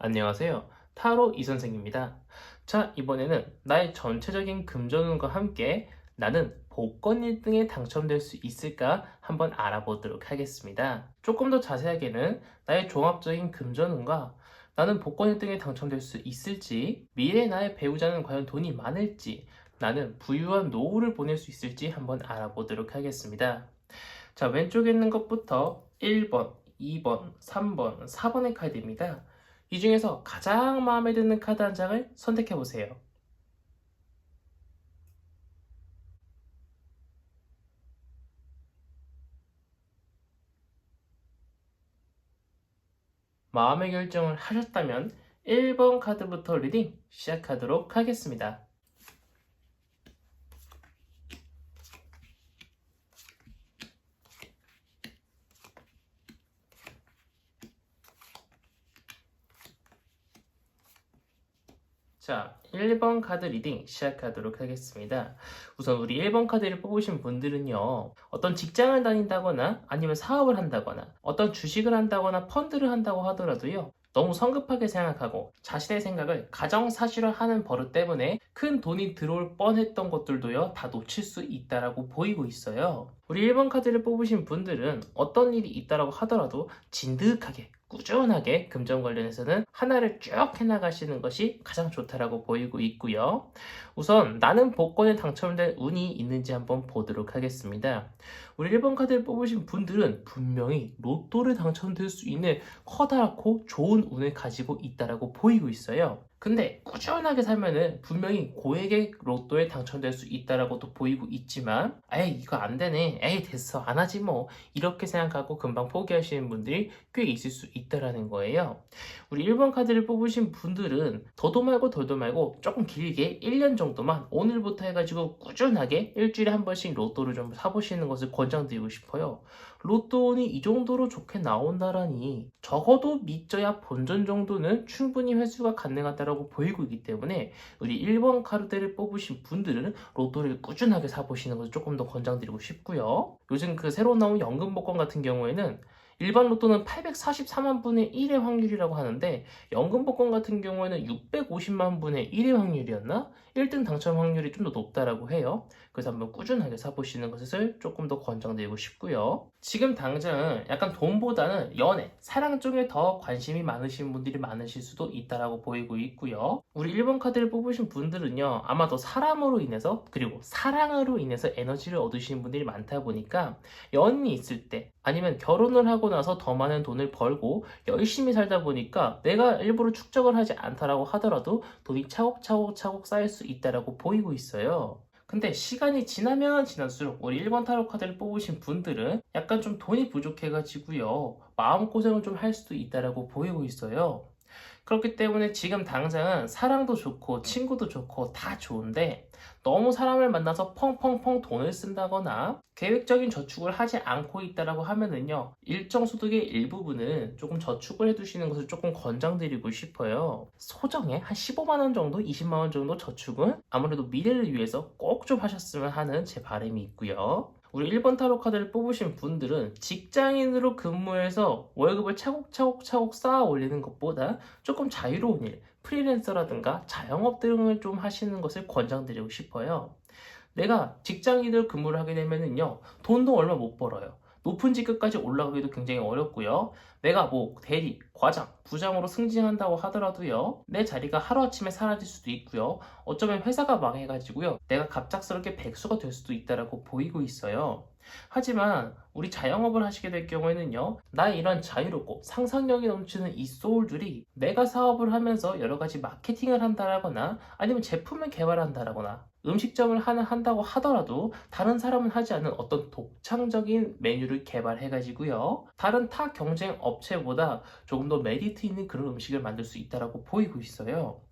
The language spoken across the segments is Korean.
안녕하세요. 타로 이선생입니다. 자, 이번에는 나의 전체적인 금전운과 함께 나는 복권 1등에 당첨될 수 있을까 한번 알아보도록 하겠습니다. 조금 더 자세하게는 나의 종합적인 금전운과 나는 복권 1등에 당첨될 수 있을지, 미래 나의 배우자는 과연 돈이 많을지, 나는 부유한 노후를 보낼 수 있을지 한번 알아보도록 하겠습니다. 자, 왼쪽에 있는 것부터 1번, 2번, 3번, 4번의 카드입니다. 이 중에서 가장 마음에 드는 카드 한 장을 선택해 보세요. 마음의 결정을 하셨다면 1번 카드부터 리딩 시작하도록 하겠습니다. 자, 1번 카드 리딩 시작하도록 하겠습니다. 우선 우리 1번 카드를 뽑으신 분들은요, 어떤 직장을 다닌다거나 아니면 사업을 한다거나 어떤 주식을 한다거나 펀드를 한다고 하더라도요, 너무 성급하게 생각하고 자신의 생각을 가정사실화하는 버릇 때문에 큰 돈이 들어올 뻔했던 것들도요, 다 놓칠 수 있다라고 보이고 있어요. 우리 1번 카드를 뽑으신 분들은 어떤 일이 있다라고 하더라도 진득하게 꾸준하게 금전 관련해서는 하나를 쭉 해나가시는 것이 가장 좋다라고 보이고 있고요. 우선 나는 복권에 당첨된 운이 있는지 한번 보도록 하겠습니다. 우리 1번 카드를 뽑으신 분들은 분명히 로또를 당첨될 수 있는 커다랗고 좋은 운을 가지고 있다라고 보이고 있어요. 근데 꾸준하게 살면은 분명히 고액의 로또에 당첨될 수 있다라고도 보이고 있지만 에이 이거 안 되네. 에이 됐어. 안 하지 뭐. 이렇게 생각하고 금방 포기하시는 분들이 꽤 있을 수 있다라는 거예요. 우리 1번 카드를 뽑으신 분들은 더도 말고 덜도 말고 조금 길게 1년 정도만 오늘부터 해가지고 꾸준하게 일주일에 한 번씩 로또를 좀 사보시는 것을 권장드리고 싶어요. 로또운이 이 정도로 좋게 나온다라니 적어도 믿져야 본전 정도는 충분히 회수가 가능하다 라고 보이고 있기 때문에 우리 1번 카드를 뽑으신 분들은 로또를 꾸준하게 사보시는 것을 조금 더 권장드리고 싶고요. 요즘 그 새로 나온 연금 복권 같은 경우에는 일반 로또는 844만 분의 1의 확률이라고 하는데 연금 복권 같은 경우에는 650만 분의 1의 확률이었나? 1등 당첨 확률이 좀 더 높다라고 해요. 그래서 한번 꾸준하게 사보시는 것을 조금 더 권장드리고 싶고요. 지금 당장은 약간 돈보다는 연애, 사랑 쪽에 더 관심이 많으신 분들이 많으실 수도 있다라고 보이고 있고요. 우리 1번 카드를 뽑으신 분들은요, 아마도 사람으로 인해서, 그리고 사랑으로 인해서 에너지를 얻으시는 분들이 많다 보니까 연이 있을 때, 아니면 결혼을 하고 나서 더 많은 돈을 벌고 열심히 살다 보니까 내가 일부러 축적을 하지 않다라고 하더라도 돈이 차곡차곡 차곡 쌓일 수 있다라고 보이고 있어요. 근데 시간이 지나면 지날수록 우리 1번 타로 카드를 뽑으신 분들은 약간 좀 돈이 부족해가지고요. 마음고생을 좀 할 수도 있다라고 보이고 있어요. 그렇기 때문에 지금 당장은 사랑도 좋고 친구도 좋고 다 좋은데 너무 사람을 만나서 펑펑펑 돈을 쓴다거나 계획적인 저축을 하지 않고 있다라고 하면은요 일정 소득의 일부분은 조금 저축을 해두시는 것을 조금 권장드리고 싶어요. 소정의 한 15만 원 정도 20만 원 정도 저축은 아무래도 미래를 위해서 꼭 좀 하셨으면 하는 제 바람이 있고요. 우리 1번 타로 카드를 뽑으신 분들은 직장인으로 근무해서 월급을 차곡차곡차곡 쌓아 올리는 것보다 조금 자유로운 일, 프리랜서라든가 자영업 등을 좀 하시는 것을 권장드리고 싶어요. 내가 직장인으로 근무를 하게 되면은요, 돈도 얼마 못 벌어요. 높은 직급까지 올라가기도 굉장히 어렵고요. 내가 뭐 대리, 과장, 부장으로 승진한다고 하더라도요. 내 자리가 하루아침에 사라질 수도 있고요. 어쩌면 회사가 망해가지고요. 내가 갑작스럽게 백수가 될 수도 있다라고 보이고 있어요. 하지만 우리 자영업을 하시게 될 경우에는요, 나의 이런 자유롭고 상상력이 넘치는 이 소울들이 내가 사업을 하면서 여러 가지 마케팅을 한다라거나 아니면 제품을 개발한다라거나 음식점을 하나 한다고 하더라도 다른 사람은 하지 않는 어떤 독창적인 메뉴를 개발해가지고요, 다른 타 경쟁 업체보다 조금 더 메리트 있는 그런 음식을 만들 수 있다라고 보이고 있어요.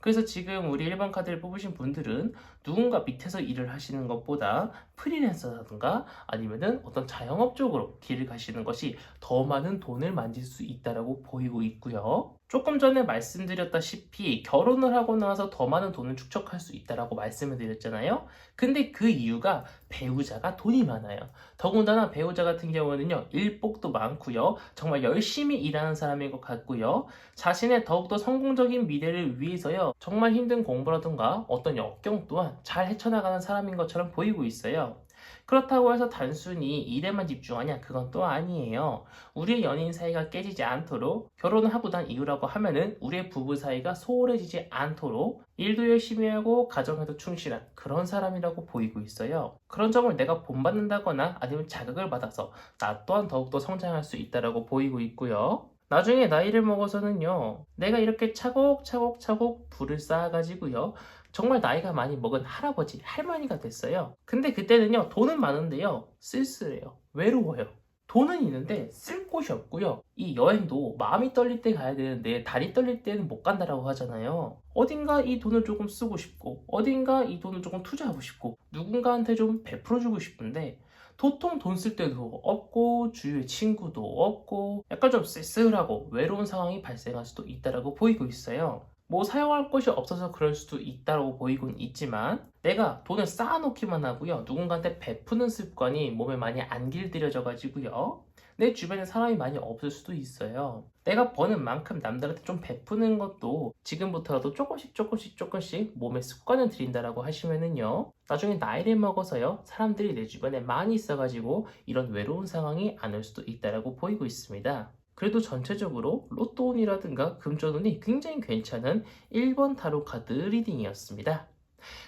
그래서 지금 우리 일반 카드를 뽑으신 분들은 누군가 밑에서 일을 하시는 것보다 프리랜서라든가 아니면은 어떤 자영업 쪽으로 길을 가시는 것이 더 많은 돈을 만질 수 있다라고 보이고 있고요. 조금 전에 말씀드렸다시피 결혼을 하고 나서 더 많은 돈을 축적할 수 있다라고 말씀을 드렸잖아요. 근데 그 이유가 배우자가 돈이 많아요. 더군다나 배우자 같은 경우는요, 일복도 많고요. 정말 열심히 일하는 사람인 것 같고요. 자신의 더욱더 성공적인 미래를 위해서요. 정말 힘든 공부라든가 어떤 역경 또한 잘 헤쳐나가는 사람인 것처럼 보이고 있어요. 그렇다고 해서 단순히 일에만 집중하냐? 그건 또 아니에요. 우리의 연인 사이가 깨지지 않도록 결혼을 하고 난 이유라고 하면은 우리의 부부 사이가 소홀해지지 않도록 일도 열심히 하고 가정에도 충실한 그런 사람이라고 보이고 있어요. 그런 점을 내가 본받는다거나 아니면 자극을 받아서 나 또한 더욱더 성장할 수 있다라고 보이고 있고요. 나중에 나이를 먹어서는요, 내가 이렇게 차곡차곡 차곡 불을 쌓아가지고요, 정말 나이가 많이 먹은 할아버지, 할머니가 됐어요. 근데 그때는요, 돈은 많은데요, 쓸쓸해요. 외로워요. 돈은 있는데 쓸 곳이 없고요. 이 여행도 마음이 떨릴 때 가야 되는데 다리 떨릴 때는 못 간다라고 하잖아요. 어딘가 이 돈을 조금 쓰고 싶고 어딘가 이 돈을 조금 투자하고 싶고 누군가한테 좀 베풀어 주고 싶은데 도통 돈 쓸 때도 없고 주위에 친구도 없고 약간 좀 쓸쓸하고 외로운 상황이 발생할 수도 있다라고 보이고 있어요. 뭐 사용할 것이 없어서 그럴 수도 있다고 보이곤 있지만 내가 돈을 쌓아놓기만 하고요. 누군가한테 베푸는 습관이 몸에 많이 안 길들여져 가지고요. 내 주변에 사람이 많이 없을 수도 있어요. 내가 버는 만큼 남들한테 좀 베푸는 것도 지금부터라도 조금씩 조금씩 조금씩 몸에 습관을 들인다라고 하시면은요. 나중에 나이를 먹어서요. 사람들이 내 주변에 많이 있어가지고 이런 외로운 상황이 안 올 수도 있다라고 보이고 있습니다. 그래도 전체적으로 로또운이라든가 금전운이 굉장히 괜찮은 1번 타로 카드 리딩이었습니다.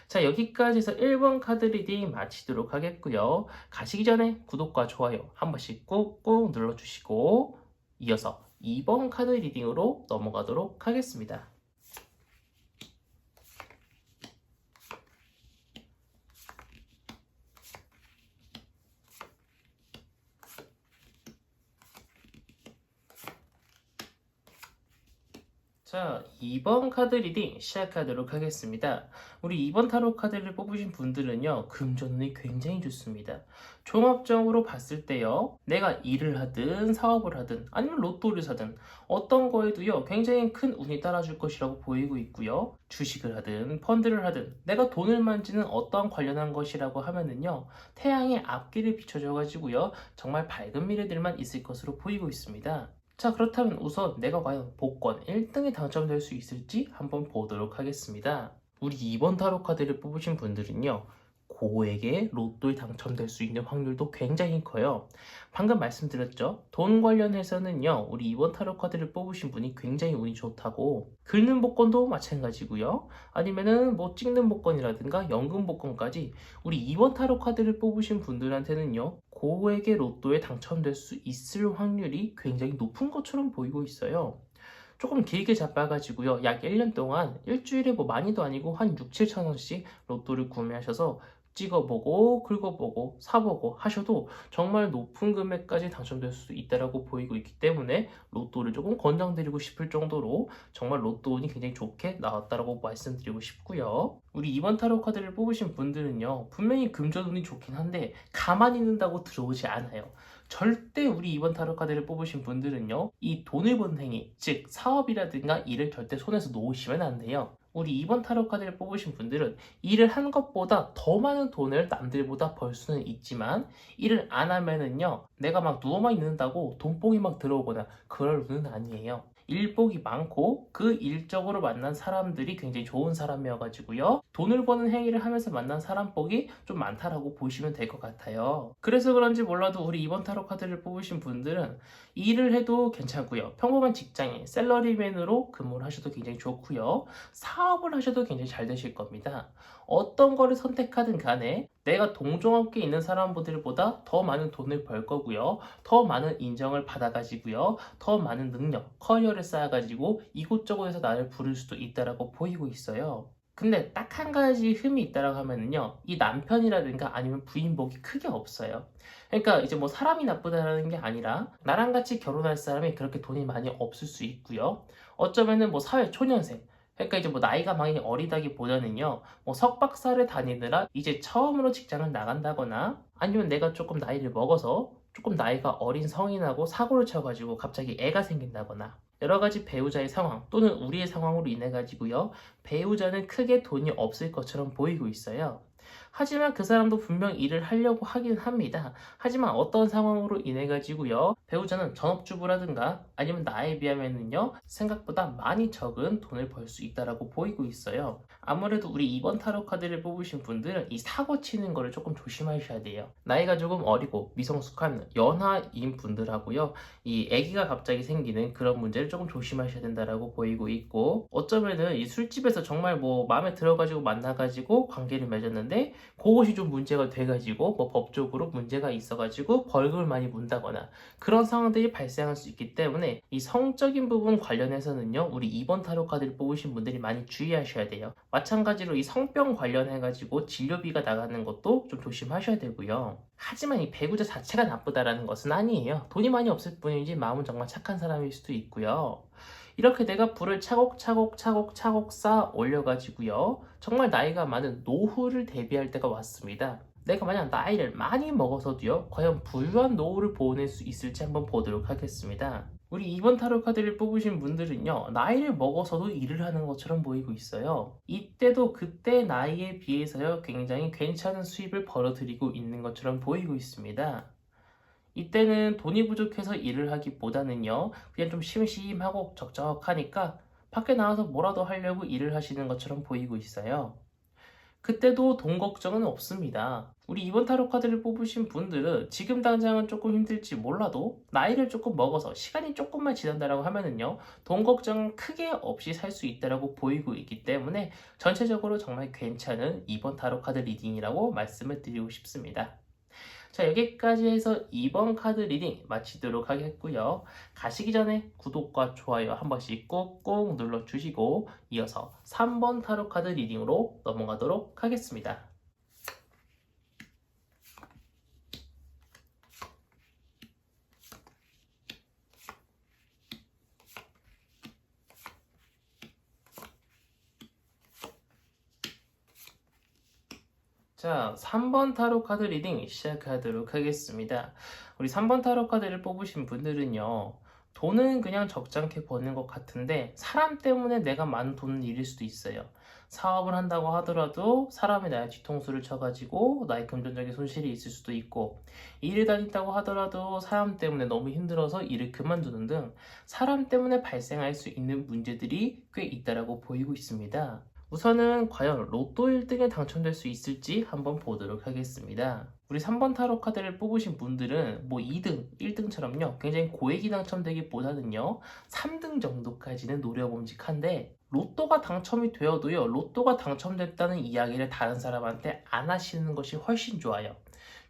자, 여기까지 해서 1번 카드 리딩 마치도록 하겠고요. 가시기 전에 구독과 좋아요 한 번씩 꾹꾹 눌러주시고 이어서 2번 카드 리딩으로 넘어가도록 하겠습니다. 자, 2번 카드 리딩 시작하도록 하겠습니다. 우리 2번 타로 카드를 뽑으신 분들은요, 금전운이 굉장히 좋습니다. 종합적으로 봤을 때요, 내가 일을 하든 사업을 하든 아니면 로또를 사든 어떤 거에도요, 굉장히 큰 운이 따라줄 것이라고 보이고 있고요. 주식을 하든 펀드를 하든 내가 돈을 만지는 어떠한 관련한 것이라고 하면은요, 태양의 앞길을 비춰줘가지고요, 정말 밝은 미래들만 있을 것으로 보이고 있습니다. 자, 그렇다면 우선 내가 과연 복권 1등에 당첨될 수 있을지 한번 보도록 하겠습니다. 우리 2번 타로 카드를 뽑으신 분들은요. 고에게 로또에 당첨될 수 있는 확률도 굉장히 커요. 방금 말씀드렸죠? 돈 관련해서는요, 우리 2번 타로 카드를 뽑으신 분이 굉장히 운이 좋다고, 긁는 복권도 마찬가지고요. 아니면은 뭐 찍는 복권이라든가 연금 복권까지 우리 2번 타로 카드를 뽑으신 분들한테는요, 고에게 로또에 당첨될 수 있을 확률이 굉장히 높은 것처럼 보이고 있어요. 조금 길게 잡아가지고요. 약 1년 동안 일주일에 뭐 많이도 아니고 한 6, 7천 원씩 로또를 구매하셔서 찍어보고 긁어보고 사보고 하셔도 정말 높은 금액까지 당첨될 수 있다라고 보이고 있기 때문에 로또를 조금 권장드리고 싶을 정도로 정말 로또 운이 굉장히 좋게 나왔다라고 말씀드리고 싶고요. 우리 이번 타로 카드를 뽑으신 분들은요 분명히 금전 운이 좋긴 한데 가만히 있는다고 들어오지 않아요. 절대 우리 이번 타로 카드를 뽑으신 분들은요 이 돈을 버는 행위 즉 사업이라든가 일을 절대 손에서 놓으시면 안 돼요. 우리 이번 타로 카드를 뽑으신 분들은 일을 한 것보다 더 많은 돈을 남들보다 벌 수는 있지만 일을 안 하면은요 내가 막 누워만 있는다고 돈복이 막 들어오거나 그럴 운은 아니에요. 일복이 많고 그 일적으로 만난 사람들이 굉장히 좋은 사람이어가지고요. 돈을 버는 행위를 하면서 만난 사람 복이 좀 많다라고 보시면 될 것 같아요. 그래서 그런지 몰라도 우리 이번 타로 카드를 뽑으신 분들은 일을 해도 괜찮고요. 평범한 직장인, 셀러리맨으로 근무를 하셔도 굉장히 좋고요. 사업을 하셔도 굉장히 잘 되실 겁니다. 어떤 거를 선택하든 간에 내가 동종업계에 있는 사람들보다 더 많은 돈을 벌 거고요. 더 많은 인정을 받아가지고요. 더 많은 능력, 커리어를 쌓아가지고 이곳저곳에서 나를 부를 수도 있다라고 보이고 있어요. 근데 딱 한 가지 흠이 있다라고 하면은요, 이 남편이라든가 아니면 부인복이 크게 없어요. 그러니까 이제 뭐 사람이 나쁘다라는 게 아니라 나랑 같이 결혼할 사람이 그렇게 돈이 많이 없을 수 있고요. 어쩌면은 뭐 사회 초년생, 그러니까 이제 뭐 나이가 많이 어리다기보다는요, 뭐 석박사를 다니느라 이제 처음으로 직장을 나간다거나 아니면 내가 조금 나이를 먹어서 조금 나이가 어린 성인하고 사고를 쳐가지고 갑자기 애가 생긴다거나 여러 가지 배우자의 상황 또는 우리의 상황으로 인해 가지고요. 배우자는 크게 돈이 없을 것처럼 보이고 있어요. 하지만 그 사람도 분명 일을 하려고 하긴 합니다. 하지만 어떤 상황으로 인해 가지고요. 배우자는 전업주부라든가 아니면 나에 비하면은요. 생각보다 많이 적은 돈을 벌 수 있다라고 보이고 있어요. 아무래도 우리 2번 타로 카드를 뽑으신 분들은 이 사고 치는 거를 조금 조심하셔야 돼요. 나이가 조금 어리고 미성숙한 연하인 분들하고요. 이 아기가 갑자기 생기는 그런 문제를 조금 조심하셔야 된다라고 보이고 있고 어쩌면은 이 술집에서 정말 뭐 마음에 들어가지고 만나가지고 관계를 맺었는데 그것이 좀 문제가 돼가지고 뭐 법적으로 문제가 있어가지고 벌금을 많이 문다거나 그런 상황들이 발생할 수 있기 때문에 이 성적인 부분 관련해서는요 우리 2번 타로 카드를 뽑으신 분들이 많이 주의하셔야 돼요. 마찬가지로 이 성병 관련해가지고 진료비가 나가는 것도 좀 조심하셔야 되고요. 하지만 이 배우자 자체가 나쁘다라는 것은 아니에요. 돈이 많이 없을 뿐이지 마음은 정말 착한 사람일 수도 있고요 이렇게 내가 불을 차곡차곡 차곡차곡 쌓아 올려가지고요. 정말 나이가 많은 노후를 대비할 때가 왔습니다. 내가 만약 나이를 많이 먹어서도요. 과연 부유한 노후를 보낼 수 있을지 한번 보도록 하겠습니다. 우리 2번 타로 카드를 뽑으신 분들은요. 나이를 먹어서도 일을 하는 것처럼 보이고 있어요. 이때도 그때 나이에 비해서요. 굉장히 괜찮은 수입을 벌어들이고 있는 것처럼 보이고 있습니다. 이때는 돈이 부족해서 일을 하기보다는요, 그냥 좀 심심하고 적적하니까 밖에 나와서 뭐라도 하려고 일을 하시는 것처럼 보이고 있어요. 그때도 돈 걱정은 없습니다. 우리 이번 타로 카드를 뽑으신 분들은 지금 당장은 조금 힘들지 몰라도 나이를 조금 먹어서 시간이 조금만 지난다라고 하면은요 돈 걱정 크게 없이 살 수 있다라고 보이고 있기 때문에 전체적으로 정말 괜찮은 이번 타로 카드 리딩이라고 말씀을 드리고 싶습니다. 자, 여기까지 해서 2번 카드 리딩 마치도록 하겠고요. 가시기 전에 구독과 좋아요 한 번씩 꾹꾹 눌러주시고 이어서 3번 타로 카드 리딩으로 넘어가도록 하겠습니다. 자, 3번 타로 카드 리딩 시작하도록 하겠습니다. 우리 3번 타로 카드를 뽑으신 분들은요, 돈은 그냥 적잖게 버는 것 같은데, 사람 때문에 내가 많은 돈을 잃을 수도 있어요. 사업을 한다고 하더라도 사람이 나의 뒤통수를 쳐가지고 나의 금전적인 손실이 있을 수도 있고, 일을 다닌다고 하더라도 사람 때문에 너무 힘들어서 일을 그만두는 등 사람 때문에 발생할 수 있는 문제들이 꽤 있다라고 보이고 있습니다. 우선은 과연 로또 1등에 당첨될 수 있을지 한번 보도록 하겠습니다. 우리 3번 타로 카드를 뽑으신 분들은 뭐 2등, 1등처럼요. 굉장히 고액이 당첨되기보다는요. 3등 정도까지는 노려봄직한데 로또가 당첨이 되어도요. 로또가 당첨됐다는 이야기를 다른 사람한테 안 하시는 것이 훨씬 좋아요.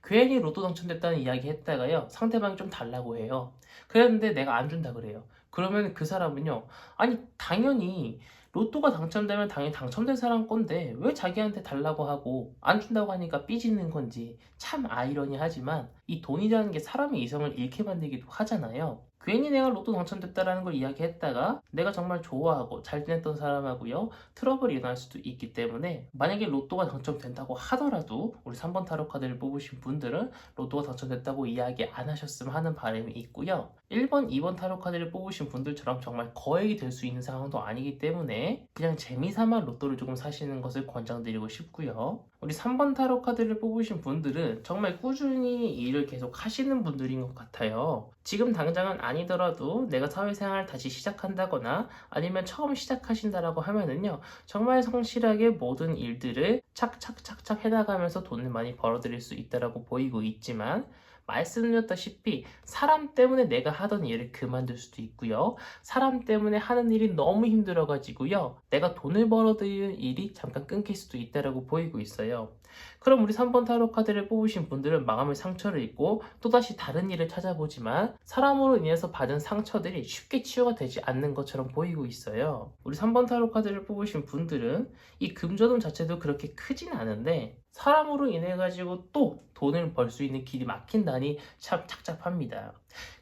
괜히 로또 당첨됐다는 이야기 했다가요. 상대방이 좀 달라고 해요. 그랬는데 내가 안 준다 그래요. 그러면 그 사람은요. 아니 당연히 로또가 당첨되면 당연히 당첨된 사람 건데 왜 자기한테 달라고 하고 안 준다고 하니까 삐지는 건지 참 아이러니하지만 이 돈이라는 게 사람의 이성을 잃게 만들기도 하잖아요. 괜히 내가 로또 당첨됐다라는 걸 이야기했다가 내가 정말 좋아하고 잘 지냈던 사람하고요 트러블이 일어날 수도 있기 때문에 만약에 로또가 당첨된다고 하더라도 우리 3번 타로 카드를 뽑으신 분들은 로또가 당첨됐다고 이야기 안 하셨으면 하는 바람이 있고요. 1번, 2번 타로 카드를 뽑으신 분들처럼 정말 거액이 될 수 있는 상황도 아니기 때문에 그냥 재미삼아 로또를 조금 사시는 것을 권장드리고 싶고요 우리 3번 타로 카드를 뽑으신 분들은 정말 꾸준히 일을 계속 하시는 분들인 것 같아요. 지금 당장은 아니더라도 내가 사회생활 다시 시작한다거나 아니면 처음 시작하신다라고 하면은요, 정말 성실하게 모든 일들을 착착착착 해나가면서 돈을 많이 벌어들일 수 있다라고 보이고 있지만, 말씀드렸다시피 사람 때문에 내가 하던 일을 그만둘 수도 있고요. 사람 때문에 하는 일이 너무 힘들어가지고요. 내가 돈을 벌어들이는 일이 잠깐 끊길 수도 있다라고 보이고 있어요. 그럼 우리 3번 타로 카드를 뽑으신 분들은 마음의 상처를 입고 또다시 다른 일을 찾아보지만 사람으로 인해서 받은 상처들이 쉽게 치유가 되지 않는 것처럼 보이고 있어요. 우리 3번 타로 카드를 뽑으신 분들은 이 금전운 자체도 그렇게 크진 않은데 사람으로 인해 가지고 또 돈을 벌 수 있는 길이 막힌다니 참 착잡합니다.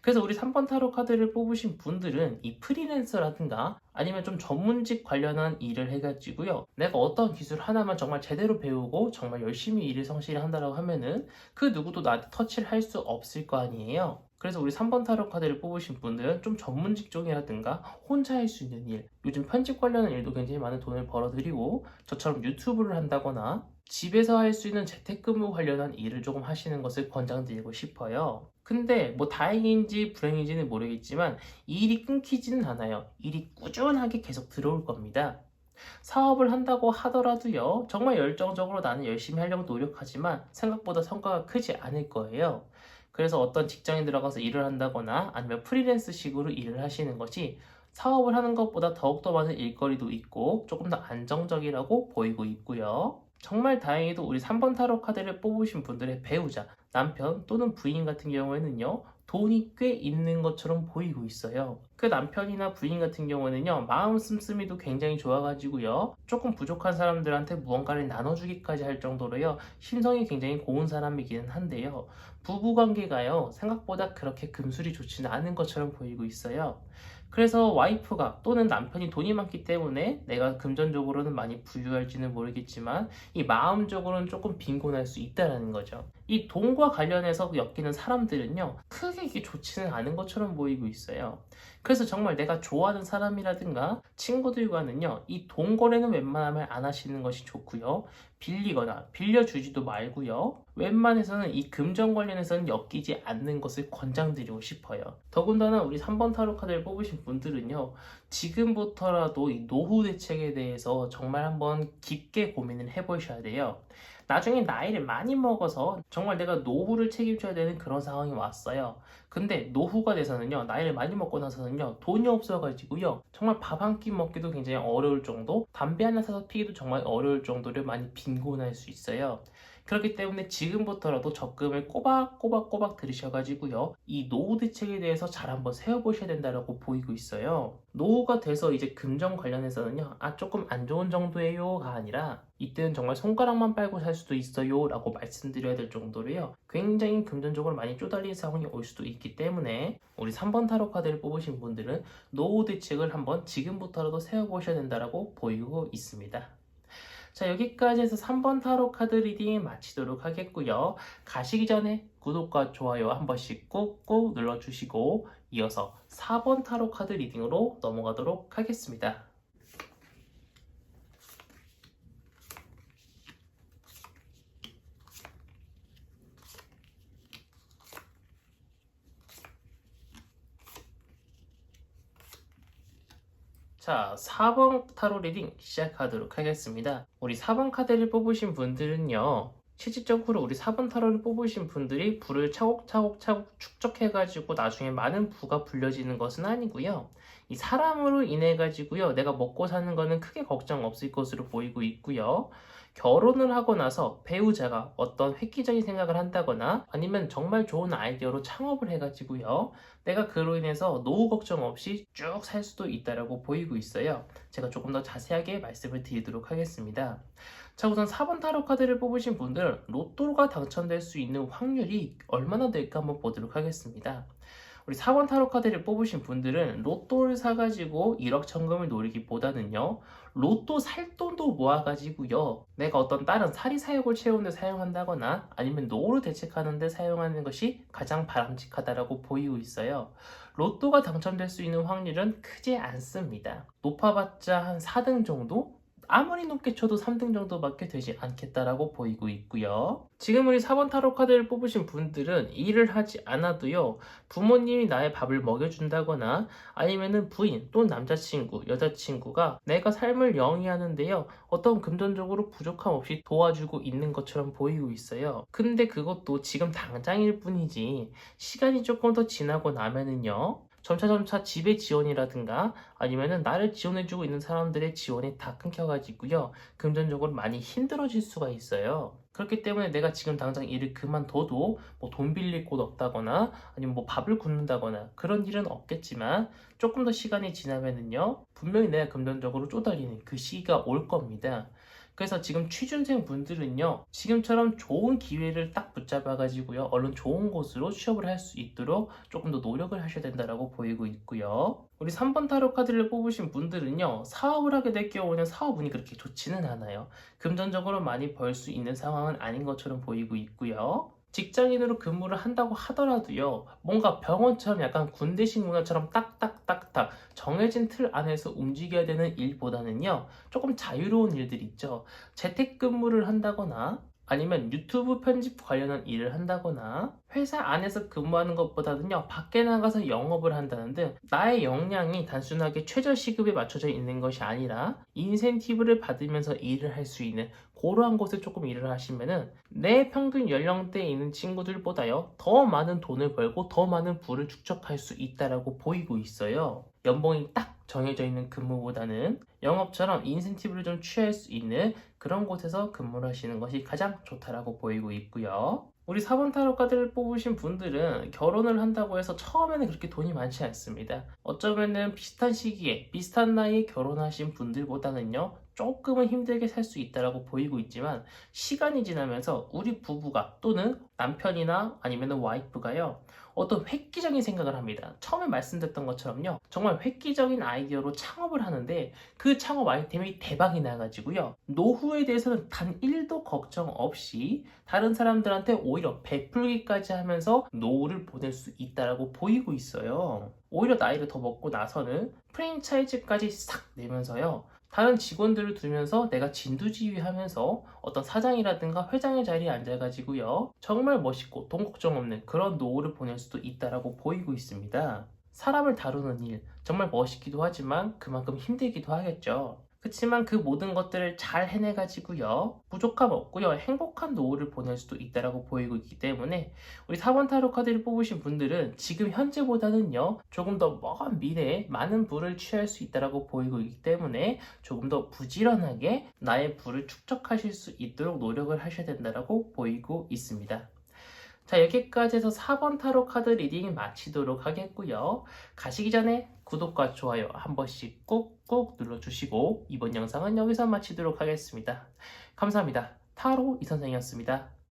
그래서 우리 3번 타로 카드를 뽑으신 분들은 이 프리랜서라든가 아니면 좀 전문직 관련한 일을 해가지고요. 내가 어떤 기술 하나만 정말 제대로 배우고 정말 열심히 일을 성실히 한다고 하면은 그 누구도 나한테 터치를 할 수 없을 거 아니에요. 그래서 우리 3번 타로 카드를 뽑으신 분들은 좀 전문 직 종이라든가 혼자 할 수 있는 일, 요즘 편집 관련한 일도 굉장히 많은 돈을 벌어들이고 저처럼 유튜브를 한다거나 집에서 할 수 있는 재택근무 관련한 일을 조금 하시는 것을 권장드리고 싶어요. 근데 뭐 다행인지 불행인지는 모르겠지만 일이 끊기지는 않아요. 일이 꾸준하게 계속 들어올 겁니다. 사업을 한다고 하더라도요, 정말 열정적으로 나는 열심히 하려고 노력하지만 생각보다 성과가 크지 않을 거예요. 그래서 어떤 직장에 들어가서 일을 한다거나 아니면 프리랜스 식으로 일을 하시는 것이 사업을 하는 것보다 더욱더 많은 일거리도 있고 조금 더 안정적이라고 보이고 있고요. 정말 다행히도 우리 3번 타로 카드를 뽑으신 분들의 배우자, 남편 또는 부인 같은 경우에는요, 돈이 꽤 있는 것처럼 보이고 있어요. 그 남편이나 부인 같은 경우에는요, 마음 씀씀이도 굉장히 좋아가지고요, 조금 부족한 사람들한테 무언가를 나눠주기까지 할 정도로요, 심성이 굉장히 고운 사람이기는 한데요, 부부 관계가요, 생각보다 그렇게 금술이 좋지는 않은 것처럼 보이고 있어요. 그래서 와이프가 또는 남편이 돈이 많기 때문에 내가 금전적으로는 많이 부유할지는 모르겠지만 이 마음적으로는 조금 빈곤할 수 있다는 거죠. 이 돈과 관련해서 엮이는 사람들은요, 크게 이게 좋지는 않은 것처럼 보이고 있어요. 그래서 정말 내가 좋아하는 사람이라든가 친구들과는요, 이 돈 거래는 웬만하면 안 하시는 것이 좋고요. 빌리거나 빌려주지도 말고요. 웬만해서는 이 금전 관련해서는 엮이지 않는 것을 권장드리고 싶어요. 더군다나 우리 3번 타로 카드를 뽑으신 분들은요. 지금부터라도 이 노후 대책에 대해서 정말 한번 깊게 고민을 해보셔야 돼요. 나중에 나이를 많이 먹어서 정말 내가 노후를 책임져야 되는 그런 상황이 왔어요. 근데 노후가 돼서는요, 나이를 많이 먹고 나서는요, 돈이 없어가지고요, 정말 밥 한 끼 먹기도 굉장히 어려울 정도, 담배 하나 사서 피기도 정말 어려울 정도를 많이 빈곤할 수 있어요. 그렇기 때문에 지금부터라도 적금을 꼬박꼬박꼬박 들으셔가지고요. 이 노후 대책에 대해서 잘 한번 세워보셔야 된다고 보이고 있어요. 노후가 돼서 이제 금전 관련해서는요. 아 조금 안 좋은 정도예요가 아니라 이때는 정말 손가락만 빨고 살 수도 있어요 라고 말씀드려야 될 정도로요. 굉장히 금전적으로 많이 쪼달린 상황이 올 수도 있기 때문에 우리 3번 타로 카드를 뽑으신 분들은 노후 대책을 한번 지금부터라도 세워보셔야 된다고 보이고 있습니다. 자, 여기까지 해서 3번 타로 카드 리딩 마치도록 하겠고요. 가시기 전에 구독과 좋아요 한 번씩 꾹꾹 눌러주시고 이어서 4번 타로 카드 리딩으로 넘어가도록 하겠습니다. 자, 4번 타로 리딩 시작하도록 하겠습니다. 우리 4번 카드를 뽑으신 분들은요. 실질적으로 우리 4번 타로를 뽑으신 분들이 부를 차곡차곡차곡 축적해가지고 나중에 많은 부가 불려지는 것은 아니고요. 이 사람으로 인해 가지고요. 내가 먹고 사는 거는 크게 걱정 없을 것으로 보이고 있고요. 결혼을 하고 나서 배우자가 어떤 획기적인 생각을 한다거나 아니면 정말 좋은 아이디어로 창업을 해가지고요. 내가 그로 인해서 노후 걱정 없이 쭉 살 수도 있다라고 보이고 있어요. 제가 조금 더 자세하게 말씀을 드리도록 하겠습니다. 자, 우선 4번 타로 카드를 뽑으신 분들 로또가 당첨될 수 있는 확률이 얼마나 될까 한번 보도록 하겠습니다. 우리 4번 타로 카드를 뽑으신 분들은 로또를 사가지고 1억 천금을 노리기보다는요, 로또 살 돈도 모아가지고요, 내가 어떤 다른 사리 사욕을 채우는 데 사용한다거나 아니면 노후를 대책하는 데 사용하는 것이 가장 바람직하다라고 보이고 있어요. 로또가 당첨될 수 있는 확률은 크지 않습니다. 높아봤자 한 4등 정도? 아무리 높게 쳐도 3등 정도밖에 되지 않겠다라고 보이고 있고요. 지금 우리 4번 타로 카드를 뽑으신 분들은 일을 하지 않아도요. 부모님이 나의 밥을 먹여준다거나 아니면은 부인 또는 남자친구, 여자친구가 내가 삶을 영위하는데요. 어떤 금전적으로 부족함 없이 도와주고 있는 것처럼 보이고 있어요. 근데 그것도 지금 당장일 뿐이지 시간이 조금 더 지나고 나면은요. 점차점차 집의 지원이라든가 아니면은 나를 지원해주고 있는 사람들의 지원이 다 끊겨가지고요. 금전적으로 많이 힘들어질 수가 있어요. 그렇기 때문에 내가 지금 당장 일을 그만둬도 뭐 돈 빌릴 곳 없다거나 아니면 뭐 밥을 굶는다거나 그런 일은 없겠지만 조금 더 시간이 지나면은요. 분명히 내가 금전적으로 쪼달리는 그 시기가 올 겁니다. 그래서 지금 취준생 분들은요, 지금처럼 좋은 기회를 딱 붙잡아 가지고요, 얼른 좋은 곳으로 취업을 할 수 있도록 조금 더 노력을 하셔야 된다고 보이고 있고요. 우리 3번 타로 카드를 뽑으신 분들은요, 사업을 하게 될 경우는 사업 운이 그렇게 좋지는 않아요. 금전적으로 많이 벌 수 있는 상황은 아닌 것처럼 보이고 있고요. 직장인으로 근무를 한다고 하더라도요, 뭔가 병원처럼 약간 군대식 문화처럼 딱딱딱딱 정해진 틀 안에서 움직여야 되는 일보다는요, 조금 자유로운 일들 있죠. 재택근무를 한다거나, 아니면 유튜브 편집 관련한 일을 한다거나 회사 안에서 근무하는 것보다는요 밖에 나가서 영업을 한다는 등 나의 역량이 단순하게 최저 시급에 맞춰져 있는 것이 아니라 인센티브를 받으면서 일을 할 수 있는 그러한 곳에 조금 일을 하시면은 내 평균 연령대에 있는 친구들보다요 더 많은 돈을 벌고 더 많은 부를 축적할 수 있다라고 보이고 있어요. 연봉이 딱 정해져 있는 근무보다는 영업처럼 인센티브를 좀 취할 수 있는 그런 곳에서 근무를 하시는 것이 가장 좋다라고 보이고 있고요. 우리 4번 타로 카드를 뽑으신 분들은 결혼을 한다고 해서 처음에는 그렇게 돈이 많지 않습니다. 어쩌면은 비슷한 시기에 비슷한 나이에 결혼하신 분들보다는요. 조금은 힘들게 살 수 있다라고 보이고 있지만 시간이 지나면서 우리 부부가 또는 남편이나 아니면 와이프가요. 어떤 획기적인 생각을 합니다. 처음에 말씀드렸던 것처럼요. 정말 획기적인 아이디어로 창업을 하는데 그 창업 아이템이 대박이 나가지고요. 노후에 대해서는 단 1도 걱정 없이 다른 사람들한테 오히려 베풀기까지 하면서 노후를 보낼 수 있다라고 보이고 있어요. 오히려 나이를 더 먹고 나서는 프랜차이즈까지 싹 내면서요. 다른 직원들을 두면서 내가 진두지휘하면서 어떤 사장이라든가 회장의 자리에 앉아가지고요. 정말 멋있고 돈 걱정 없는 그런 노후를 보낼 수도 있다라고 보이고 있습니다. 사람을 다루는 일, 정말 멋있기도 하지만 그만큼 힘들기도 하겠죠. 그렇지만 그 모든 것들을 잘 해내가지고요. 부족함 없고요. 행복한 노후를 보낼 수도 있다라고 보이고 있기 때문에 우리 4번 타로 카드를 뽑으신 분들은 지금 현재보다는요. 조금 더 먼 미래에 많은 부를 취할 수 있다라고 보이고 있기 때문에 조금 더 부지런하게 나의 부를 축적하실 수 있도록 노력을 하셔야 된다라고 보이고 있습니다. 자, 여기까지 해서 4번 타로 카드 리딩 마치도록 하겠고요. 가시기 전에 구독과 좋아요 한 번씩 꾹꾹 눌러주시고 이번 영상은 여기서 마치도록 하겠습니다. 감사합니다. 타로 이선생이었습니다.